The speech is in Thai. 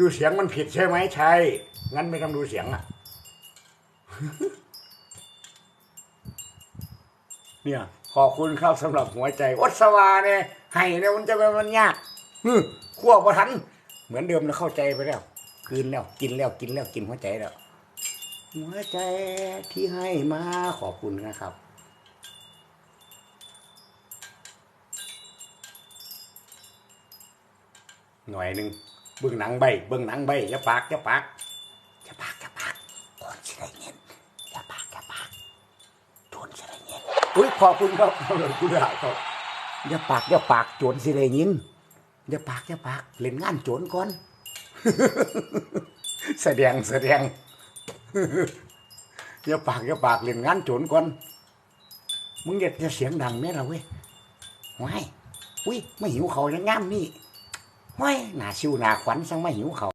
ดูเสียงมันผิดใช่ไหมใช่ งั้นไม่ต้องดูเสียงอะ เนี่ยขอบคุณครับสำหรับหัวใจอดสวาเนี่ยให้เนี่ยมันจะเป็นมันยากฮึขั้วบ่ทัน เหมือนเดิมเราเข้าใจไปแล้วคืนแล้วกินแล้วกินแล้วกินหัวใจแล้ว หัวใจที่ให้มาขอบคุณนะครับหน่อยหนึ่ง เบื้องหนังใบเบื้องหนังใบอย่าปากอย่าปากอย่าปากอย่าปากคนสิได้เงินอย่าปากอย่าปากโจรสิได้เงินอุ้ยขอบคุณครับขอบคุณครับอย่าปากอย่าปากโจรสิได้เงินอย่าปากอย่าปากเล่นงานโจรก่อนแสดงแสดงอย่าปากอย่าปากเล่นงานโจรก่อนมึงอย่าจะเสียงดังแม่เราเว้ยว้ายอุ้ยไม่หิวเขาวยังงามนี่ ห้ยหนาชิวหนาขวัญสังมาหิวเขาว